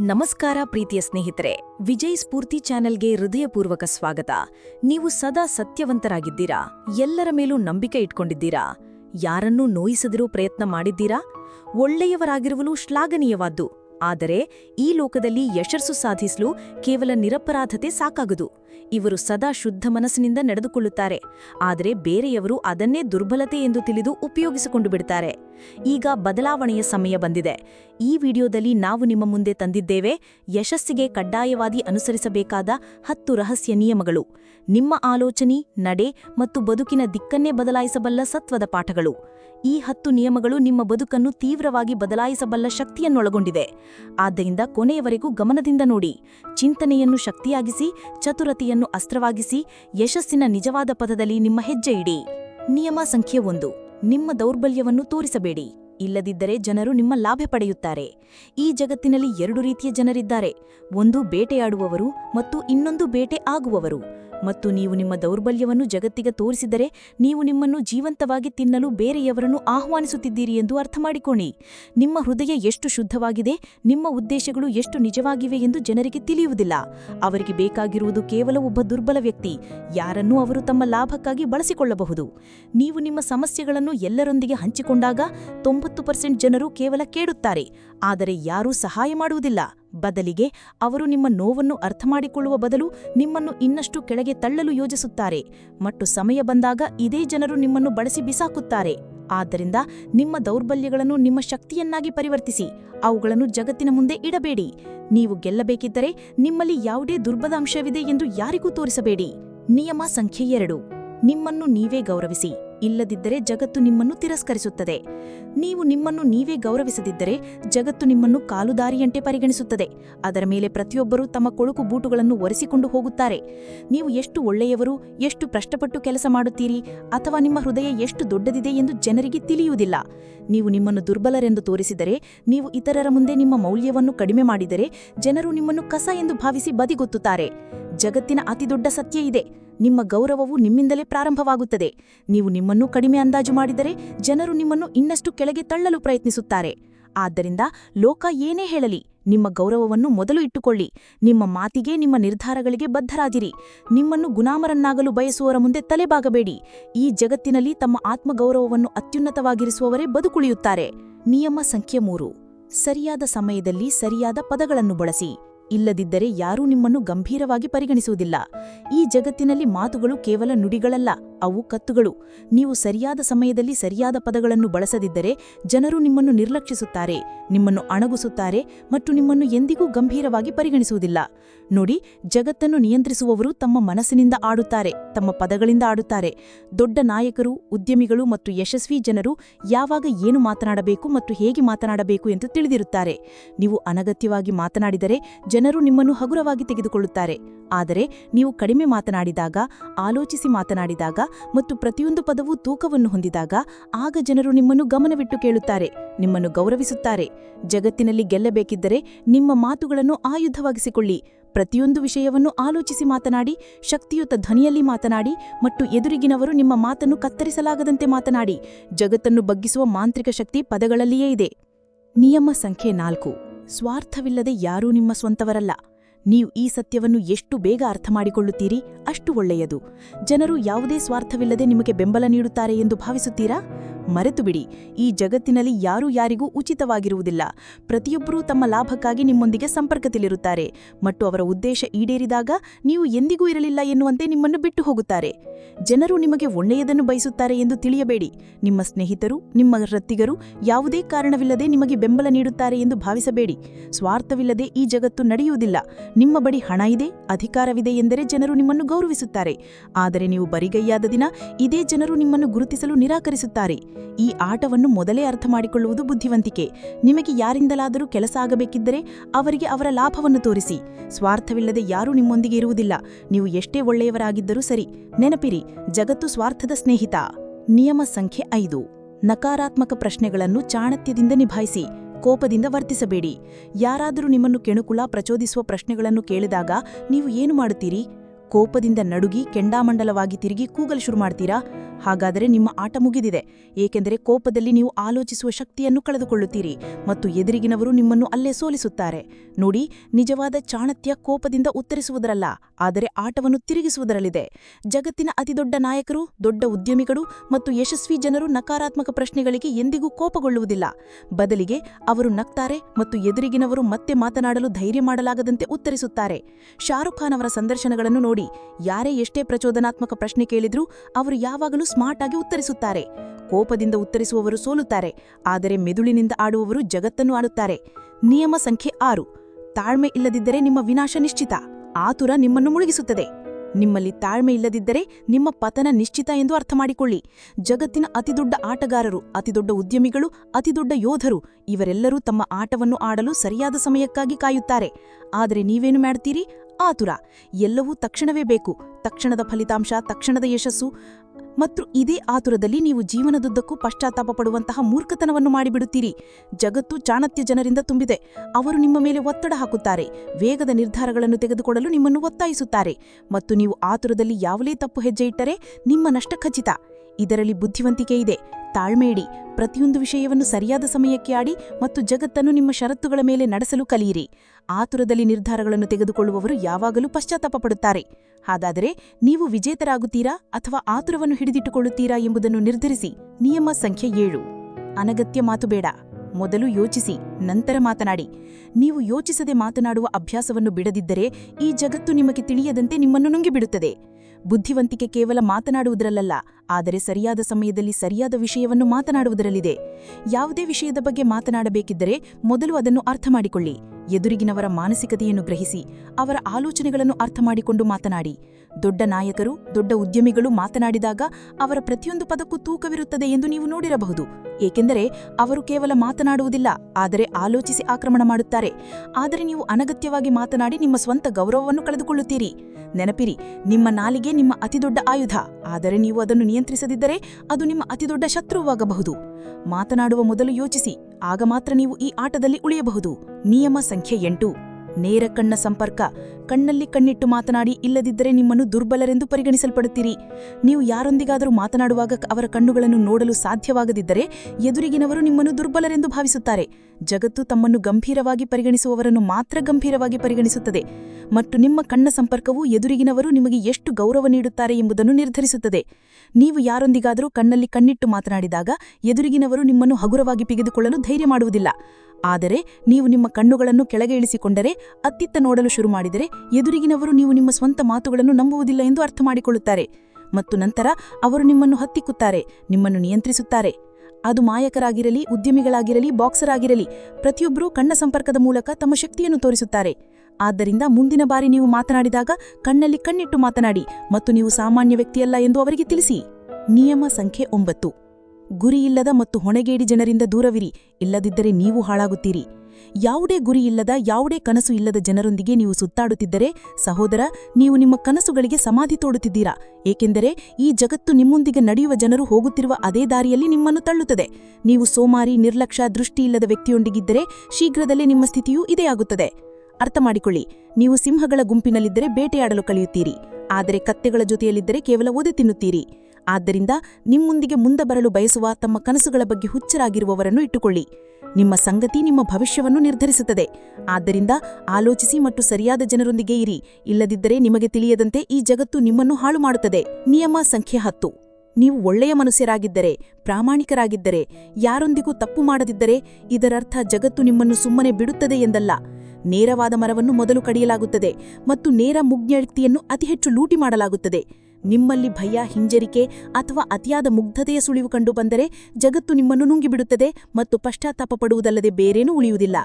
ನಮಸ್ಕಾರ ಪ್ರೀತಿಯ ಸ್ನೇಹಿತರೆ, ವಿಜಯ್ ಸ್ಫೂರ್ತಿ ಚಾನೆಲ್ಗೆ ಹೃದಯಪೂರ್ವಕ ಸ್ವಾಗತ. ನೀವು ಸದಾ ಸತ್ಯವಂತರಾಗಿದ್ದೀರಾ? ಎಲ್ಲರ ಮೇಲೂ ನಂಬಿಕೆ ಇಟ್ಕೊಂಡಿದ್ದೀರಾ? ಯಾರನ್ನೂ ನೋಯಿಸದಿರೋ ಪ್ರಯತ್ನ ಮಾಡಿದ್ದೀರಾ? ಒಳ್ಳೆಯವರಾಗಿರುವಲು ಶ್ಲಾಘನೀಯವಾದ್ದು. ಆದರೆ ಈ ಲೋಕದಲ್ಲಿ ಯಶಸ್ಸು ಸಾಧಿಸಲು ಕೇವಲ ನಿರಪರಾಧತೆ ಸಾಕಾಗದು. ಇವರು ಸದಾ ಶುದ್ಧ ಮನಸ್ಸಿನಿಂದ ನಡೆದುಕೊಳ್ಳುತ್ತಾರೆ. ಆದರೆ ಬೇರೆಯವರು ಅದನ್ನೇ ದುರ್ಬಲತೆ ಎಂದು ತಿಳಿದು ಉಪಯೋಗಿಸಿಕೊಂಡು ಬಿಡುತ್ತಾರೆ ಈಗ ಬದಲಾವಣೆಯ ಸಮಯ ಬಂದಿದೆ. ಈ ವಿಡಿಯೋದಲ್ಲಿ ನಾವು ನಿಮ್ಮ ಮುಂದೆ ತಂದಿದ್ದೇವೆ ಯಶಸ್ಸಿಗೆ ಕಡ್ಡಾಯವಾಗಿ ಅನುಸರಿಸಬೇಕಾದ ಹತ್ತು ರಹಸ್ಯ ನಿಯಮಗಳು. ನಿಮ್ಮ ಆಲೋಚನೆ, ನಡೆ ಮತ್ತು ಬದುಕಿನ ದಿಕ್ಕನ್ನೇ ಬದಲಾಯಿಸಬಲ್ಲ ಸತ್ವದ ಪಾಠಗಳು. ಈ ಹತ್ತು ನಿಯಮಗಳು ನಿಮ್ಮ ಬದುಕನ್ನು ತೀವ್ರವಾಗಿ ಬದಲಾಯಿಸಬಲ್ಲ ಶಕ್ತಿಯನ್ನೊಳಗೊಂಡಿದೆ. ಆದ್ದರಿಂದ ಕೊನೆಯವರೆಗೂ ಗಮನದಿಂದ ನೋಡಿ, ಚಿಂತನೆಯನ್ನು ಶಕ್ತಿಯಾಗಿಸಿ, ಚತುರತೆಯನ್ನು ಅಸ್ತ್ರವಾಗಿಸಿ, ಯಶಸ್ಸಿನ ನಿಜವಾದ ಪದದಲ್ಲಿ ನಿಮ್ಮ ಹೆಜ್ಜೆ ಇಡಿ. ನಿಯಮ ಸಂಖ್ಯೆ ಒಂದು, ನಿಮ್ಮ ದೌರ್ಬಲ್ಯವನ್ನು ತೋರಿಸಬೇಡಿ. ಇಲ್ಲದಿದ್ದರೆ ಜನರು ನಿಮ್ಮ ಲಾಭ ಪಡೆಯುತ್ತಾರೆ. ಈ ಜಗತ್ತಿನಲ್ಲಿ ಎರಡು ರೀತಿಯ ಜನರಿದ್ದಾರೆ. ಒಂದು ಬೇಟೆಯಾಡುವವರು ಮತ್ತು ಇನ್ನೊಂದು ಬೇಟೆ ಆಗುವವರು. ಮತ್ತು ನೀವು ನಿಮ್ಮ ದೌರ್ಬಲ್ಯವನ್ನು ಜಗತ್ತಿಗೆ ತೋರಿಸಿದರೆ ನೀವು ನಿಮ್ಮನ್ನು ಜೀವಂತವಾಗಿ ತಿನ್ನಲು ಬೇರೆಯವರನ್ನು ಆಹ್ವಾನಿಸುತ್ತಿದ್ದೀರಿ ಎಂದು ಅರ್ಥ ನಿಮ್ಮ ಹೃದಯ ಎಷ್ಟು ಶುದ್ಧವಾಗಿದೆ, ನಿಮ್ಮ ಉದ್ದೇಶಗಳು ಎಷ್ಟು ನಿಜವಾಗಿವೆ ಎಂದು ಜನರಿಗೆ ತಿಳಿಯುವುದಿಲ್ಲ. ಅವರಿಗೆ ಬೇಕಾಗಿರುವುದು ಕೇವಲ ಒಬ್ಬ ದುರ್ಬಲ ವ್ಯಕ್ತಿ, ಯಾರನ್ನೂ ಅವರು ತಮ್ಮ ಲಾಭಕ್ಕಾಗಿ ಬಳಸಿಕೊಳ್ಳಬಹುದು. ನೀವು ನಿಮ್ಮ ಸಮಸ್ಯೆಗಳನ್ನು ಎಲ್ಲರೊಂದಿಗೆ ಹಂಚಿಕೊಂಡಾಗ ತೊಂಬತ್ತು ಪರ್ಸೆಂಟ್ ಜನರು ಕೇವಲ ಕೇಳುತ್ತಾರೆ, ಆದರೆ ಯಾರೂ ಸಹಾಯ ಮಾಡುವುದಿಲ್ಲ. ಬದಲಿಗೆ ಅವರು ನಿಮ್ಮ ನೋವನ್ನು ಅರ್ಥಮಾಡಿಕೊಳ್ಳುವ ಬದಲು ನಿಮ್ಮನ್ನು ಇನ್ನಷ್ಟು ಕೆಳಗೆ ತಳ್ಳಲು ಯೋಜಿಸುತ್ತಾರೆ. ಮತ್ತು ಸಮಯ ಬಂದಾಗ ಇದೇ ಜನರು ನಿಮ್ಮನ್ನು ಬಳಸಿ ಬಿಸಾಕುತ್ತಾರೆ. ಆದ್ದರಿಂದ ನಿಮ್ಮ ದೌರ್ಬಲ್ಯಗಳನ್ನು ನಿಮ್ಮ ಶಕ್ತಿಯನ್ನಾಗಿ ಪರಿವರ್ತಿಸಿ. ಅವುಗಳನ್ನು ಜಗತ್ತಿನ ಮುಂದೆ ಇಡಬೇಡಿ. ನೀವು ಗೆಲ್ಲಬೇಕಿದ್ದರೆ ನಿಮ್ಮಲ್ಲಿ ಯಾವುದೇ ದುರ್ಬಲ ಅಂಶವಿದೆ ಎಂದು ಯಾರಿಗೂ ತೋರಿಸಬೇಡಿ. ನಿಯಮ ಸಂಖ್ಯೆ ಎರಡು. ನಿಮ್ಮನ್ನು ನೀವೇ ಗೌರವಿಸಿ. ಇಲ್ಲದಿದ್ದರೆ ಜಗತ್ತು ನಿಮ್ಮನ್ನು ತಿರಸ್ಕರಿಸುತ್ತದೆ. ನೀವು ನಿಮ್ಮನ್ನು ನೀವೇ ಗೌರವಿಸದಿದ್ದರೆ ಜಗತ್ತು ನಿಮ್ಮನ್ನು ಕಾಲುದಾರಿಯಂತೆ ಪರಿಗಣಿಸುತ್ತದೆ. ಅದರ ಮೇಲೆ ಪ್ರತಿಯೊಬ್ಬರೂ ತಮ್ಮ ಕೊಳುಕು ಬೂಟುಗಳನ್ನು ಒರೆಸಿಕೊಂಡು ಹೋಗುತ್ತಾರೆ. ನೀವು ಎಷ್ಟು ಒಳ್ಳೆಯವರು, ಎಷ್ಟು ಕಷ್ಟಪಟ್ಟು ಕೆಲಸ ಮಾಡುತ್ತೀರಿ, ಅಥವಾ ನಿಮ್ಮ ಹೃದಯ ಎಷ್ಟು ದೊಡ್ಡದಿದೆ ಎಂದು ಜನರಿಗೆ ತಿಳಿಯುವುದಿಲ್ಲ. ನೀವು ನಿಮ್ಮನ್ನು ದುರ್ಬಲರೆಂದು ತೋರಿಸಿದರೆ, ನೀವು ಇತರರ ಮುಂದೆ ನಿಮ್ಮ ಮೌಲ್ಯವನ್ನು ಕಡಿಮೆ ಮಾಡಿದರೆ ಜನರು ನಿಮ್ಮನ್ನು ಕಸ ಎಂದು ಭಾವಿಸಿ ಬದಿಗೊತ್ತುತ್ತಾರೆ. ಜಗತ್ತಿನ ಅತಿದೊಡ್ಡ ಸತ್ಯ ಇದೆ. ನಿಮ್ಮ ಗೌರವವು ನಿಮ್ಮಿಂದಲೇ ಪ್ರಾರಂಭವಾಗುತ್ತದೆ. ನೀವು ನಿಮ್ಮನ್ನು ಕಡಿಮೆ ಅಂದಾಜು ಮಾಡಿದರೆ ಜನರು ನಿಮ್ಮನ್ನು ಇನ್ನಷ್ಟು ಕೆಳಗೆ ತಳ್ಳಲು ಪ್ರಯತ್ನಿಸುತ್ತಾರೆ. ಆದ್ದರಿಂದ ಲೋಕ ಏನೇ ಹೇಳಲಿ, ನಿಮ್ಮ ಗೌರವವನ್ನು ಮೊದಲು ಇಟ್ಟುಕೊಳ್ಳಿ. ನಿಮ್ಮ ಮಾತಿಗೆ ನಿಮ್ಮ ನಿರ್ಧಾರಗಳಿಗೆ ಬದ್ಧರಾಗಿರಿ. ನಿಮ್ಮನ್ನು ಗುಣಾಮರನ್ನಾಗಲು ಬಯಸುವವರ ಮುಂದೆ ತಲೆಬಾಗಬೇಡಿ. ಈ ಜಗತ್ತಿನಲ್ಲಿ ತಮ್ಮ ಆತ್ಮಗೌರವವನ್ನು ಅತ್ಯುನ್ನತವಾಗಿರಿಸುವವರೇ ಬದುಕುಳಿಯುತ್ತಾರೆ. ನಿಯಮ ಸಂಖ್ಯೆ ಮೂರು. ಸರಿಯಾದ ಸಮಯದಲ್ಲಿ ಸರಿಯಾದ ಪದಗಳನ್ನು ಬಳಸಿ. ಇಲ್ಲದಿದ್ದರೆ ಯಾರೂ ನಿಮ್ಮನ್ನು ಗಂಭೀರವಾಗಿ ಪರಿಗಣಿಸುವುದಿಲ್ಲ. ಈ ಜಗತ್ತಿನಲ್ಲಿ ಮಾತುಗಳು ಕೇವಲ ನುಡಿಗಳಲ್ಲ. ಅವು ಕತ್ತುಗಳು. ನೀವು ಸರಿಯಾದ ಸಮಯದಲ್ಲಿ ಸರಿಯಾದ ಪದಗಳನ್ನು ಬಳಸದಿದ್ದರೆ ಜನರು ನಿಮ್ಮನ್ನು ನಿರ್ಲಕ್ಷಿಸುತ್ತಾರೆ, ನಿಮ್ಮನ್ನು ಅಣಗುಸುತ್ತಾರೆ ಮತ್ತು ನಿಮ್ಮನ್ನು ಎಂದಿಗೂ ಗಂಭೀರವಾಗಿ ಪರಿಗಣಿಸುವುದಿಲ್ಲ. ನೋಡಿ, ಜಗತ್ತನ್ನು ನಿಯಂತ್ರಿಸುವವರು ತಮ್ಮ ಮನಸ್ಸಿನಿಂದ ಆಡುತ್ತಾರೆ, ತಮ್ಮ ಪದಗಳಿಂದ ಆಡುತ್ತಾರೆ. ದೊಡ್ಡ ನಾಯಕರು, ಉದ್ಯಮಿಗಳು ಮತ್ತು ಯಶಸ್ವಿ ಜನರು ಯಾವಾಗ ಏನು ಮಾತನಾಡಬೇಕು ಮತ್ತು ಹೇಗೆ ಮಾತನಾಡಬೇಕು ಎಂದು ತಿಳಿದಿರುತ್ತಾರೆ. ನೀವು ಅನಗತ್ಯವಾಗಿ ಮಾತನಾಡಿದರೆ ಜನರು ನಿಮ್ಮನ್ನು ಹಗುರವಾಗಿ ತೆಗೆದುಕೊಳ್ಳುತ್ತಾರೆ. ಆದರೆ ನೀವು ಕಡಿಮೆ ಮಾತನಾಡಿದಾಗ, ಆಲೋಚಿಸಿ ಮಾತನಾಡಿದಾಗ ಮತ್ತು ಪ್ರತಿಯೊಂದು ಪದವೂ ತೂಕವನ್ನು ಹೊಂದಿದಾಗ, ಆಗ ಜನರು ನಿಮ್ಮನ್ನು ಗಮನವಿಟ್ಟು ಕೇಳುತ್ತಾರೆ, ನಿಮ್ಮನ್ನು ಗೌರವಿಸುತ್ತಾರೆ. ಜಗತ್ತಿನಲ್ಲಿ ಗೆಲ್ಲಬೇಕಿದ್ದರೆ ನಿಮ್ಮ ಮಾತುಗಳನ್ನು ಆಯುಧವಾಗಿಸಿಕೊಳ್ಳಿ. ಪ್ರತಿಯೊಂದು ವಿಷಯವನ್ನು ಆಲೋಚಿಸಿ ಮಾತನಾಡಿ, ಶಕ್ತಿಯುತ ಧ್ವನಿಯಲ್ಲಿ ಮಾತನಾಡಿ ಮತ್ತು ಎದುರಿಗಿನವರು ನಿಮ್ಮ ಮಾತನ್ನು ಕತ್ತರಿಸಲಾಗದಂತೆ ಮಾತನಾಡಿ. ಜಗತ್ತನ್ನು ಬಗ್ಗಿಸುವ ಮಾಂತ್ರಿಕ ಶಕ್ತಿ ಪದಗಳಲ್ಲಿಯೇ ಇದೆ. ನಿಯಮ ಸಂಖ್ಯೆ ನಾಲ್ಕು. ಸ್ವಾರ್ಥವಿಲ್ಲದೆ ಯಾರೂ ನಿಮ್ಮ ಸ್ವಂತವರಲ್ಲ. ನೀವು ಈ ಸತ್ಯವನ್ನು ಎಷ್ಟು ಬೇಗ ಅರ್ಥ ಮಾಡಿಕೊಳ್ಳುತ್ತೀರಿ ಅಷ್ಟು ಒಳ್ಳೆಯದು. ಜನರು ಯಾವುದೇ ಸ್ವಾರ್ಥವಿಲ್ಲದೆ ನಿಮಗೆ ಬೆಂಬಲ ನೀಡುತ್ತಾರೆ ಎಂದು ಭಾವಿಸುತ್ತೀರಾ? ಮರೆತು ಬಿಡಿ ಈ ಜಗತ್ತಿನಲ್ಲಿ ಯಾರೂ ಯಾರಿಗೂ ಉಚಿತವಾಗಿರುವುದಿಲ್ಲ. ಪ್ರತಿಯೊಬ್ಬರೂ ತಮ್ಮ ಲಾಭಕ್ಕಾಗಿ ನಿಮ್ಮೊಂದಿಗೆ ಸಂಪರ್ಕದಲ್ಲಿರುತ್ತಾರೆ. ಮತ್ತು ಅವರ ಉದ್ದೇಶ ಈಡೇರಿದಾಗ ನೀವು ಎಂದಿಗೂ ಇರಲಿಲ್ಲ ಎನ್ನುವಂತೆ ನಿಮ್ಮನ್ನು ಬಿಟ್ಟು ಹೋಗುತ್ತಾರೆ ಜನರು ನಿಮಗೆ ಒಳ್ಳೆಯದನ್ನು ಬಯಸುತ್ತಾರೆ ಎಂದು ತಿಳಿಯಬೇಡಿ. ನಿಮ್ಮ ಸ್ನೇಹಿತರು, ನಿಮ್ಮ ರತ್ತಿಗರು ಯಾವುದೇ ಕಾರಣವಿಲ್ಲದೆ ನಿಮಗೆ ಬೆಂಬಲ ನೀಡುತ್ತಾರೆ ಎಂದು ಭಾವಿಸಬೇಡಿ. ಸ್ವಾರ್ಥವಿಲ್ಲದೆ ಈ ಜಗತ್ತು ನಡೆಯುವುದಿಲ್ಲ. ನಿಮ್ಮ ಬಳಿ ಹಣ ಇದೆ, ಅಧಿಕಾರವಿದೆ ಎಂದರೆ ಜನರು ನಿಮ್ಮನ್ನು ಗೌರವಿಸುತ್ತಾರೆ. ಆದರೆ ನೀವು ಬರಿಗೈಯಾದ ದಿನ ಇದೇ ಜನರು ನಿಮ್ಮನ್ನು ಗುರುತಿಸಲು ನಿರಾಕರಿಸುತ್ತಾರೆ. ಈ ಆಟವನ್ನು ಮೊದಲೇ ಅರ್ಥ ಮಾಡಿಕೊಳ್ಳುವುದು ಬುದ್ಧಿವಂತಿಕೆ. ನಿಮಗೆ ಯಾರಿಂದಲಾದರೂ ಕೆಲಸ ಆಗಬೇಕಿದ್ದರೆ ಅವರಿಗೆ ಅವರ ಲಾಭವನ್ನು ತೋರಿಸಿ. ಸ್ವಾರ್ಥವಿಲ್ಲದೆ ಯಾರೂ ನಿಮ್ಮೊಂದಿಗೆ ಇರುವುದಿಲ್ಲ. ನೀವು ಎಷ್ಟೇ ಒಳ್ಳೆಯವರಾಗಿದ್ದರೂ ಸರಿ. ನೆನಪಿರಿ, ಜಗತ್ತು ಸ್ವಾರ್ಥದ ಸ್ನೇಹಿತ. ನಿಯಮ ಸಂಖ್ಯೆ ಐದು. ನಕಾರಾತ್ಮಕ ಪ್ರಶ್ನೆಗಳನ್ನು ಚಾಣತ್ಯದಿಂದ ನಿಭಾಯಿಸಿ. ಕೋಪದಿಂದ ವರ್ತಿಸಬೇಡಿ. ಯಾರಾದರೂ ನಿಮ್ಮನ್ನು ಕೆಣುಕುಳ ಪ್ರಚೋದಿಸುವ ಪ್ರಶ್ನೆಗಳನ್ನು ಕೇಳಿದಾಗ ನೀವು ಏನು ಮಾಡುತ್ತೀರಿ? ಕೋಪದಿಂದ ನಡುಗಿ, ಕೆಂಡಾಮಂಡಲವಾಗಿ ತಿರುಗಿ ಕೂಗಲು ಶುರು ಮಾಡ್ತೀರಾ? ಹಾಗಾದರೆ ನಿಮ್ಮ ಆಟ ಮುಗಿದಿದೆ. ಏಕೆಂದರೆ ಕೋಪದಲ್ಲಿ ನೀವು ಆಲೋಚಿಸುವ ಶಕ್ತಿಯನ್ನು ಕಳೆದುಕೊಳ್ಳುತ್ತೀರಿ ಮತ್ತು ಎದುರಿಗಿನವರು ನಿಮ್ಮನ್ನು ಅಲ್ಲೇ ಸೋಲಿಸುತ್ತಾರೆ. ನೋಡಿ, ನಿಜವಾದ ಚಾಣತ್ಯ ಕೋಪದಿಂದ ಉತ್ತರಿಸುವುದರಲ್ಲ, ಆದರೆ ಆಟವನ್ನು ತಿರುಗಿಸುವುದರಲ್ಲಿದೆ. ಜಗತ್ತಿನ ಅತಿದೊಡ್ಡ ನಾಯಕರು, ದೊಡ್ಡ ಉದ್ಯಮಿಗಳು ಮತ್ತು ಯಶಸ್ವಿ ಜನರು ನಕಾರಾತ್ಮಕ ಪ್ರಶ್ನೆಗಳಿಗೆ ಎಂದಿಗೂ ಕೋಪಗೊಳ್ಳುವುದಿಲ್ಲ. ಬದಲಿಗೆ ಅವರು ನಗ್ತಾರೆ ಮತ್ತು ಎದುರಿಗಿನವರು ಮತ್ತೆ ಮಾತನಾಡಲು ಧೈರ್ಯ ಮಾಡಲಾಗದಂತೆ ಉತ್ತರಿಸುತ್ತಾರೆ. ಶಾರುಖ್ ಖಾನ್ ಅವರ ಸಂದರ್ಶನಗಳನ್ನು ನೋಡಿ, ಯಾರೇ ಎಷ್ಟೇ ಪ್ರಚೋದನಾತ್ಮಕ ಪ್ರಶ್ನೆ ಕೇಳಿದ್ರೂ ಅವರು ಯಾವಾಗಲೂ ಸ್ಮಾರ್ಟ್ ಆಗಿ ಉತ್ತರಿಸುತ್ತಾರೆ. ಕೋಪದಿಂದ ಉತ್ತರಿಸುವವರು ಸೋಲುತ್ತಾರೆ. ಆದರೆ ಮೆದುಳಿನಿಂದ ಆಡುವವರು ಜಗತ್ತನ್ನು ಆಡುತ್ತಾರೆ ನಿಯಮ ಸಂಖ್ಯೆ ಆರು. ತಾಳ್ಮೆ ಇಲ್ಲದಿದ್ದರೆ ನಿಮ್ಮ ವಿನಾಶ ನಿಶ್ಚಿತ. ಆತುರ ನಿಮ್ಮನ್ನು ಮುಳುಗಿಸುತ್ತದೆ. ನಿಮ್ಮಲ್ಲಿ ತಾಳ್ಮೆ ಇಲ್ಲದಿದ್ದರೆ ನಿಮ್ಮ ಪತನ ನಿಶ್ಚಿತ ಎಂದು ಅರ್ಥ ಮಾಡಿಕೊಳ್ಳಿ ಜಗತ್ತಿನ ಅತಿದೊಡ್ಡ ಆಟಗಾರರು, ಅತಿದೊಡ್ಡ ಉದ್ಯಮಿಗಳು, ಅತಿದೊಡ್ಡ ಯೋಧರು, ಇವರೆಲ್ಲರೂ ತಮ್ಮ ಆಟವನ್ನು ಆಡಲು ಸರಿಯಾದ ಸಮಯಕ್ಕಾಗಿ ಕಾಯುತ್ತಾರೆ. ಆದರೆ ನೀವೇನು ಮಾಡ್ತೀರಿ? ಆತುರ ಎಲ್ಲವೂ ತಕ್ಷಣವೇ ಬೇಕು. ತಕ್ಷಣದ ಫಲಿತಾಂಶ, ತಕ್ಷಣದ ಯಶಸ್ಸು. ಮತ್ತು ಇದೇ ಆತುರದಲ್ಲಿ ನೀವು ಜೀವನದುದ್ದಕ್ಕೂ ಪಶ್ಚಾತ್ತಾಪ ಪಡುವಂತಹ ಮೂರ್ಖತನವನ್ನು ಮಾಡಿಬಿಡುತ್ತೀರಿ. ಜಗತ್ತು ಚಾಣತ್ಯ ಜನರಿಂದ ತುಂಬಿದೆ. ಅವರು ನಿಮ್ಮ ಮೇಲೆ ಒತ್ತಡ ಹಾಕುತ್ತಾರೆ. ವೇಗದ ನಿರ್ಧಾರಗಳನ್ನು ತೆಗೆದುಕೊಳ್ಳಲು ನಿಮ್ಮನ್ನು ಒತ್ತಾಯಿಸುತ್ತಾರೆ. ಮತ್ತು ನೀವು ಆತುರದಲ್ಲಿ ಯಾವಲೇ ತಪ್ಪು ಹೆಜ್ಜೆ ಇಟ್ಟರೆ ನಿಮ್ಮ ನಷ್ಟ ಖಚಿತ. ಇದರಲ್ಲಿ ಬುದ್ಧಿವಂತಿಕೆ ಇದೆ. ತಾಳ್ಮೆ ಇಡಿ ಪ್ರತಿಯೊಂದು ವಿಷಯವನ್ನು ಸರಿಯಾದ ಸಮಯಕ್ಕೆ ಆಡಿ ಮತ್ತು ಜಗತ್ತನ್ನು ನಿಮ್ಮ ಷರತ್ತುಗಳ ಮೇಲೆ ನಡೆಸಲು ಕಲಿಯಿರಿ. ಆತುರದಲ್ಲಿ ನಿರ್ಧಾರಗಳನ್ನು ತೆಗೆದುಕೊಳ್ಳುವವರು ಯಾವಾಗಲೂ ಪಶ್ಚಾತ್ತಾಪ ಪಡುತ್ತಾರೆ. ಹಾಗಾದರೆ ನೀವು ವಿಜೇತರಾಗುತ್ತೀರಾ ಅಥವಾ ಆತುರವನ್ನು ಹಿಡಿದಿಟ್ಟುಕೊಳ್ಳುತ್ತೀರಾ ಎಂಬುದನ್ನು ನಿರ್ಧರಿಸಿ. ನಿಯಮ ಸಂಖ್ಯೆ ಏಳು. ಅನಗತ್ಯ ಮಾತು ಬೇಡ. ಮೊದಲು ಯೋಚಿಸಿ, ನಂತರ ಮಾತನಾಡಿ. ನೀವು ಯೋಚಿಸದೆ ಮಾತನಾಡುವ ಅಭ್ಯಾಸವನ್ನು ಬಿಡದಿದ್ದರೆ ಈ ಜಗತ್ತು ನಿಮಗೆ ತಿಳಿಯದಂತೆ ನಿಮ್ಮನ್ನು ನುಂಗಿಬಿಡುತ್ತದೆ. ಬುದ್ಧಿವಂತಿಕೆ ಕೇವಲ ಮಾತನಾಡುವುದರಲ್ಲ ಆದರೆ ಸರಿಯಾದ ಸಮಯದಲ್ಲಿ ಸರಿಯಾದ ವಿಷಯವನ್ನು ಮಾತನಾಡುವುದರಲ್ಲಿದೆ. ಯಾವುದೇ ವಿಷಯದ ಬಗ್ಗೆ ಮಾತನಾಡಬೇಕಿದ್ದರೆ ಮೊದಲು ಅದನ್ನು ಅರ್ಥ ಮಾಡಿಕೊಳ್ಳಿ. ಎದುರಿಗಿನವರ ಮಾನಸಿಕತೆಯನ್ನು ಗ್ರಹಿಸಿ, ಅವರ ಆಲೋಚನೆಗಳನ್ನು ಅರ್ಥ ಮಾಡಿಕೊಂಡು ಮಾತನಾಡಿ. ದೊಡ್ಡ ನಾಯಕರು, ದೊಡ್ಡ ಉದ್ಯಮಿಗಳು ಮಾತನಾಡಿದಾಗ ಅವರ ಪ್ರತಿಯೊಂದು ಪದಕ್ಕೂ ತೂಕವಿರುತ್ತದೆ ಎಂದು ನೀವು ನೋಡಿರಬಹುದು. ಏಕೆಂದರೆ ಅವರು ಕೇವಲ ಮಾತನಾಡುವುದಿಲ್ಲ, ಆದರೆ ಆಲೋಚಿಸಿ ಆಕ್ರಮಣ ಮಾಡುತ್ತಾರೆ. ಆದರೆ ನೀವು ಅನಗತ್ಯವಾಗಿ ಮಾತನಾಡಿ ನಿಮ್ಮ ಸ್ವಂತ ಗೌರವವನ್ನು ಕಳೆದುಕೊಳ್ಳುತ್ತೀರಿ. ನೆನಪಿರಿ, ನಿಮ್ಮ ನಾಲಿಗೆ ನಿಮ್ಮ ಅತಿದೊಡ್ಡ ಆಯುಧ. ಆದರೆ ನೀವು ಅದನ್ನು ನಿಯಂತ್ರಿಸದಿದ್ದರೆ ಅದು ನಿಮ್ಮ ಅತಿದೊಡ್ಡ ಶತ್ರುವಾಗಬಹುದು. ಮಾತನಾಡುವ ಮೊದಲು ಯೋಚಿಸಿ, ಆಗ ಮಾತ್ರ ನೀವು ಈ ಆಟದಲ್ಲಿ ಉಳಿಯಬಹುದು. ನಿಯಮ ಸಂಖ್ಯೆ ಎಂಟು. ನೇರ ಕಣ್ಣ ಸಂಪರ್ಕ. ಕಣ್ಣಲ್ಲಿ ಕಣ್ಣಿಟ್ಟು ಮಾತನಾಡಿ, ಇಲ್ಲದಿದ್ದರೆ ನಿಮ್ಮನ್ನು ದುರ್ಬಲರೆಂದು ಪರಿಗಣಿಸಲ್ಪಡುತ್ತೀರಿ. ನೀವು ಯಾರೊಂದಿಗಾದರೂ ಮಾತನಾಡುವಾಗ ಅವರ ಕಣ್ಣುಗಳನ್ನು ನೋಡಲು ಸಾಧ್ಯವಾಗದಿದ್ದರೆ ಎದುರಿಗಿನವರು ನಿಮ್ಮನ್ನು ದುರ್ಬಲರೆಂದು ಭಾವಿಸುತ್ತಾರೆ. ಜಗತ್ತು ತಮ್ಮನ್ನು ಗಂಭೀರವಾಗಿ ಪರಿಗಣಿಸುವವರನ್ನು ಮಾತ್ರ ಗಂಭೀರವಾಗಿ ಪರಿಗಣಿಸುತ್ತದೆ. ಮತ್ತು ನಿಮ್ಮ ಕಣ್ಣ ಸಂಪರ್ಕವು ಎದುರಿಗಿನವರು ನಿಮಗೆ ಎಷ್ಟು ಗೌರವ ನೀಡುತ್ತಾರೆ ಎಂಬುದನ್ನು ನಿರ್ಧರಿಸುತ್ತದೆ. ನೀವು ಯಾರೊಂದಿಗಾದರೂ ಕಣ್ಣಲ್ಲಿ ಕಣ್ಣಿಟ್ಟು ಮಾತನಾಡಿದಾಗ ಎದುರಿಗಿನವರು ನಿಮ್ಮನ್ನು ಹಗುರವಾಗಿ ಪಿಗೆದುಕೊಳ್ಳಲು ಧೈರ್ಯ ಮಾಡುವುದಿಲ್ಲ. ಆದರೆ ನೀವು ನಿಮ್ಮ ಕಣ್ಣುಗಳನ್ನು ಕೆಳಗೆ ಇಳಿಸಿಕೊಂಡರೆ, ಅತ್ತಿತ್ತ ನೋಡಲು ಶುರು ಮಾಡಿದರೆ, ಎದುರಿಗಿನವರು ನೀವು ನಿಮ್ಮ ಸ್ವಂತ ಮಾತುಗಳನ್ನು ನಂಬುವುದಿಲ್ಲ ಎಂದು ಅರ್ಥ ಮಾಡಿಕೊಳ್ಳುತ್ತಾರೆ ಮತ್ತು ನಂತರ ಅವರು ನಿಮ್ಮನ್ನು ಹತ್ತಿಕ್ಕುತ್ತಾರೆ, ನಿಮ್ಮನ್ನು ನಿಯಂತ್ರಿಸುತ್ತಾರೆ. ಅದು ಮಾಯಕರಾಗಿರಲಿ, ಉದ್ಯಮಿಗಳಾಗಿರಲಿ ಬಾಕ್ಸರ್ ಆಗಿರಲಿ ಪ್ರತಿಯೊಬ್ಬರೂ ಕಣ್ಣ ಸಂಪರ್ಕದ ಮೂಲಕ ತಮ್ಮ ಶಕ್ತಿಯನ್ನು ತೋರಿಸುತ್ತಾರೆ. ಆದ್ದರಿಂದ ಮುಂದಿನ ಬಾರಿ ನೀವು ಮಾತನಾಡಿದಾಗ ಕಣ್ಣಲ್ಲಿ ಕಣ್ಣಿಟ್ಟು ಮಾತನಾಡಿ ಮತ್ತು ನೀವು ಸಾಮಾನ್ಯ ವ್ಯಕ್ತಿಯಲ್ಲ ಎಂದು ಅವರಿಗೆ ತಿಳಿಸಿ. ನಿಯಮ ಸಂಖ್ಯೆ ಒಂಬತ್ತು. ಗುರಿಯಿಲ್ಲದ ಮತ್ತು ಹೊಣೆಗೇಡಿ ಜನರಿಂದ ದೂರವಿರಿ, ಇಲ್ಲದಿದ್ದರೆ ನೀವು ಹಾಳಾಗುತ್ತೀರಿ. ಯಾವುದೇ ಗುರಿಯಿಲ್ಲದ, ಯಾವುದೇ ಕನಸು ಇಲ್ಲದ ಜನರೊಂದಿಗೆ ನೀವು ಸುತ್ತಾಡುತ್ತಿದ್ದರೆ, ಸಹೋದರ, ನೀವು ನಿಮ್ಮ ಕನಸುಗಳಿಗೆ ಸಮಾಧಿ ತೋಡುತ್ತಿದ್ದೀರಾ? ಏಕೆಂದರೆ ಈ ಜಗತ್ತು ನಿಮ್ಮೊಂದಿಗೆ ನಡೆಯುವ ಜನರು ಹೋಗುತ್ತಿರುವ ಅದೇ ದಾರಿಯಲ್ಲಿ ನಿಮ್ಮನ್ನು ತಳ್ಳುತ್ತದೆ. ನೀವು ಸೋಮಾರಿ ನಿರ್ಲಕ್ಷ್ಯ ದೃಷ್ಟಿಯಿಲ್ಲದ ವ್ಯಕ್ತಿಯೊಂದಿಗಿದ್ದರೆ ಶೀಘ್ರದಲ್ಲೇ ನಿಮ್ಮ ಸ್ಥಿತಿಯೂ ಇದೇ ಆಗುತ್ತದೆ. ಅರ್ಥ ಮಾಡಿಕೊಳ್ಳಿ ನೀವು ಸಿಂಹಗಳ ಗುಂಪಿನಲ್ಲಿದ್ದರೆ ಬೇಟೆಯಾಡಲು ಕಲಿಯುತ್ತೀರಿ. ಆದರೆ ಕತ್ತೆಗಳ ಜೊತೆಯಲ್ಲಿದ್ದರೆ ಕೇವಲ ಒದೆ ತಿನ್ನುತ್ತೀರಿ. ಆದ್ದರಿಂದ ನಿಮ್ಮೊಂದಿಗೆ ಮುಂದೆ ಬರಲು ಬಯಸುವ ತಮ್ಮ ಕನಸುಗಳ ಬಗ್ಗೆ ಹುಚ್ಚರಾಗಿರುವವರನ್ನು ಇಟ್ಟುಕೊಳ್ಳಿ. ನಿಮ್ಮ ಸಂಗತಿ ನಿಮ್ಮ ಭವಿಷ್ಯವನ್ನು ನಿರ್ಧರಿಸುತ್ತದೆ. ಆದ್ದರಿಂದ ಆಲೋಚಿಸಿ ಮತ್ತು ಸರಿಯಾದ ಜನರೊಂದಿಗೆ ಇರಿ. ಇಲ್ಲದಿದ್ದರೆ ನಿಮಗೆ ತಿಳಿಯದಂತೆ ಈ ಜಗತ್ತು ನಿಮ್ಮನ್ನು ಹಾಳು ಮಾಡುತ್ತದೆ. ನಿಯಮ ಸಂಖ್ಯೆ ಹತ್ತು. ನೀವು ಒಳ್ಳೆಯ ಮನುಷ್ಯರಾಗಿದ್ದರೆ, ಪ್ರಾಮಾಣಿಕರಾಗಿದ್ದರೆ, ಯಾರೊಂದಿಗೂ ತಪ್ಪು ಮಾಡದಿದ್ದರೆ, ಇದರರ್ಥ ಜಗತ್ತು ನಿಮ್ಮನ್ನು ಸುಮ್ಮನೆ ಬಿಡುತ್ತದೆ ಎಂದಲ್ಲ. ನೇರವಾದ ಮರವನ್ನು ಮೊದಲು ಕಡಿಯಲಾಗುತ್ತದೆ ಮತ್ತು ನೇರ ಮುಗ್ನವ್ಯಕ್ತಿಯನ್ನು ಅತಿ ಹೆಚ್ಚು ಲೂಟಿ ಮಾಡಲಾಗುತ್ತದೆ. ನಿಮ್ಮಲ್ಲಿ ಭಯ, ಹಿಂಜರಿಕೆ ಅಥವಾ ಅತಿಯಾದ ಮುಗ್ಧತೆಯ ಸುಳಿವು ಕಂಡುಬಂದರೆ ಜಗತ್ತು ನಿಮ್ಮನ್ನು ನುಂಗಿಬಿಡುತ್ತದೆ ಮತ್ತು ಪಶ್ಚಾತ್ತಾಪ ಪಡುವುದಲ್ಲದೆ ಬೇರೇನೂ ಉಳಿಯುವುದಿಲ್ಲ.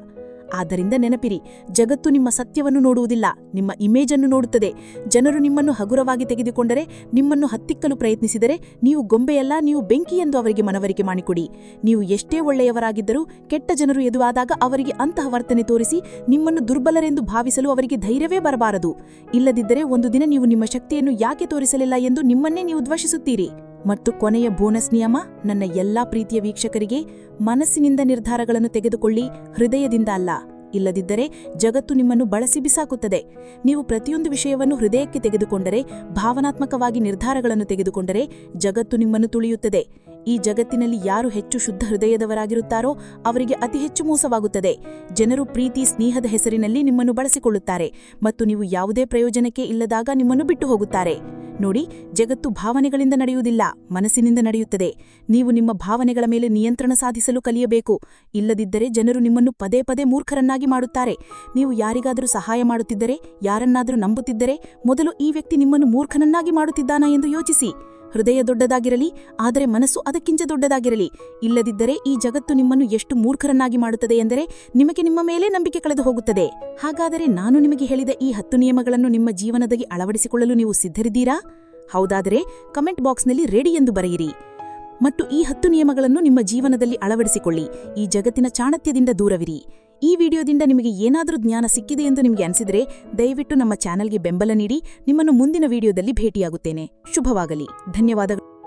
ಆದ್ದರಿಂದ ನೆನಪಿರಿ, ಜಗತ್ತು ನಿಮ್ಮ ಸತ್ಯವನ್ನು ನೋಡುವುದಿಲ್ಲ, ನಿಮ್ಮ ಇಮೇಜನ್ನು ನೋಡುತ್ತದೆ. ಜನರು ನಿಮ್ಮನ್ನು ಹಗುರವಾಗಿ ತೆಗೆದುಕೊಂಡರೆ, ನಿಮ್ಮನ್ನು ಹತ್ತಿಕ್ಕಲು ಪ್ರಯತ್ನಿಸಿದರೆ, ನೀವು ಗೊಂಬೆಯಲ್ಲ, ನೀವು ಬೆಂಕಿ ಎಂದು ಅವರಿಗೆ ಮನವರಿಕೆ ಮಾಡಿಕೊಡಿ. ನೀವು ಎಷ್ಟೇ ಒಳ್ಳೆಯವರಾಗಿದ್ದರೂ, ಕೆಟ್ಟ ಜನರು ಎದುವಾದಾಗ ಅವರಿಗೆ ಅಂತಹ ವರ್ತನೆ ತೋರಿಸಿ, ನಿಮ್ಮನ್ನು ದುರ್ಬಲರೆಂದು ಭಾವಿಸಲು ಅವರಿಗೆ ಧೈರ್ಯವೇ ಬರಬಾರದು. ಇಲ್ಲದಿದ್ದರೆ ಒಂದು ದಿನ ನೀವು ನಿಮ್ಮ ಶಕ್ತಿಯನ್ನು ಯಾಕೆ ತೋರಿಸಲಿಲ್ಲ ಎಂದು ನಿಮ್ಮನ್ನೇ ನೀವು ದ್ವೇಷಿಸುತ್ತೀರಿ. ಮತ್ತು ಕೊನೆಯ ಬೋನಸ್ ನಿಯಮ, ನನ್ನ ಎಲ್ಲಾ ಪ್ರೀತಿಯ ವೀಕ್ಷಕರಿಗೆ ಮನಸ್ಸಿನಿಂದ ನಿರ್ಧಾರಗಳನ್ನು ತೆಗೆದುಕೊಳ್ಳಿ, ಹೃದಯದಿಂದ ಅಲ್ಲ. ಇಲ್ಲದಿದ್ದರೆ ಜಗತ್ತು ನಿಮ್ಮನ್ನು ಬಳಸಿ ಬಿಸಾಕುತ್ತದೆ. ನೀವು ಪ್ರತಿಯೊಂದು ವಿಷಯವನ್ನು ಹೃದಯಕ್ಕೆ ತೆಗೆದುಕೊಂಡರೆ, ಭಾವನಾತ್ಮಕವಾಗಿ ನಿರ್ಧಾರಗಳನ್ನು ತೆಗೆದುಕೊಂಡರೆ ಜಗತ್ತು ನಿಮ್ಮನ್ನು ತುಳಿಯುತ್ತದೆ. ಈ ಜಗತ್ತಿನಲ್ಲಿ ಯಾರು ಹೆಚ್ಚು ಶುದ್ಧ ಹೃದಯದವರಾಗಿರುತ್ತಾರೋ, ಅವರಿಗೆ ಅತಿ ಹೆಚ್ಚು ಮೋಸವಾಗುತ್ತದೆ. ಜನರು ಪ್ರೀತಿ, ಸ್ನೇಹದ ಹೆಸರಿನಲ್ಲಿ ನಿಮ್ಮನ್ನು ಬಳಸಿಕೊಳ್ಳುತ್ತಾರೆ ಮತ್ತು ನೀವು ಯಾವುದೇ ಪ್ರಯೋಜನಕ್ಕೆ ಇಲ್ಲದಾಗ ನಿಮ್ಮನ್ನು ಬಿಟ್ಟು ಹೋಗುತ್ತಾರೆ. ನೋಡಿ, ಜಗತ್ತು ಭಾವನೆಗಳಿಂದ ನಡೆಯುವುದಿಲ್ಲ, ಮನಸ್ಸಿನಿಂದ ನಡೆಯುತ್ತದೆ. ನೀವು ನಿಮ್ಮ ಭಾವನೆಗಳ ಮೇಲೆ ನಿಯಂತ್ರಣ ಸಾಧಿಸಲು ಕಲಿಯಬೇಕು. ಇಲ್ಲದಿದ್ದರೆ ಜನರು ನಿಮ್ಮನ್ನು ಪದೇ ಪದೇ ಮೂರ್ಖರನ್ನಾಗಿ ಮಾಡುತ್ತಾರೆ. ನೀವು ಯಾರಿಗಾದರೂ ಸಹಾಯ ಮಾಡುತ್ತಿದ್ದರೆ, ಯಾರನ್ನಾದರೂ ನಂಬುತ್ತಿದ್ದರೆ, ಮೊದಲು ಈ ವ್ಯಕ್ತಿ ನಿಮ್ಮನ್ನು ಮೂರ್ಖನನ್ನಾಗಿ ಮಾಡುತ್ತಿದ್ದಾನಾ ಎಂದು ಯೋಚಿಸಿ. ಹೃದಯ ದೊಡ್ಡದಾಗಿರಲಿ, ಆದರೆ ಮನಸ್ಸು ಅದಕ್ಕಿಂತ ದೊಡ್ಡದಾಗಿರಲಿ. ಇಲ್ಲದಿದ್ದರೆ ಈ ಜಗತ್ತು ನಿಮ್ಮನ್ನು ಎಷ್ಟು ಮೂರ್ಖರನ್ನಾಗಿ ಮಾಡುತ್ತದೆ ಎಂದರೆ ನಿಮಗೆ ನಿಮ್ಮ ಮೇಲೆ ನಂಬಿಕೆ ಕಳೆದು ಹೋಗುತ್ತದೆ. ಹಾಗಾದರೆ ನಾನು ನಿಮಗೆ ಹೇಳಿದ ಈ ಹತ್ತು ನಿಯಮಗಳನ್ನು ನಿಮ್ಮ ಜೀವನದಲ್ಲಿ ಅಳವಡಿಸಿಕೊಳ್ಳಲು ನೀವು ಸಿದ್ಧರಿದ್ದೀರಾ? ಹೌದಾದರೆ ಕಮೆಂಟ್ ಬಾಕ್ಸ್ನಲ್ಲಿ ರೆಡಿ ಎಂದು ಬರೆಯಿರಿ. ಮತ್ತು ಈ ಹತ್ತು ನಿಯಮಗಳನ್ನು ನಿಮ್ಮ ಜೀವನದಲ್ಲಿ ಅಳವಡಿಸಿಕೊಳ್ಳಿ. ಈ ಜಗತ್ತಿನ ಚಾಣತ್ಯದಿಂದ ದೂರವಿರಿ. ಈ ವಿಡಿಯೋದಿಂದ ನಿಮಗೆ ಏನಾದರೂ ಜ್ಞಾನ ಸಿಕ್ಕಿದೆ ಎಂದು ನಿಮಗೆ ಅನಿಸಿದರೆ ದಯವಿಟ್ಟು ನಮ್ಮ ಚಾನೆಲ್ಗೆ ಬೆಂಬಲ ನೀಡಿ, ನಿಮ್ಮನ್ನು ಮುಂದಿನ ವಿಡಿಯೋದಲ್ಲಿ ಭೇಟಿಯಾಗುತ್ತೇನೆ. ಶುಭವಾಗಲಿ. ಧನ್ಯವಾದಗಳು.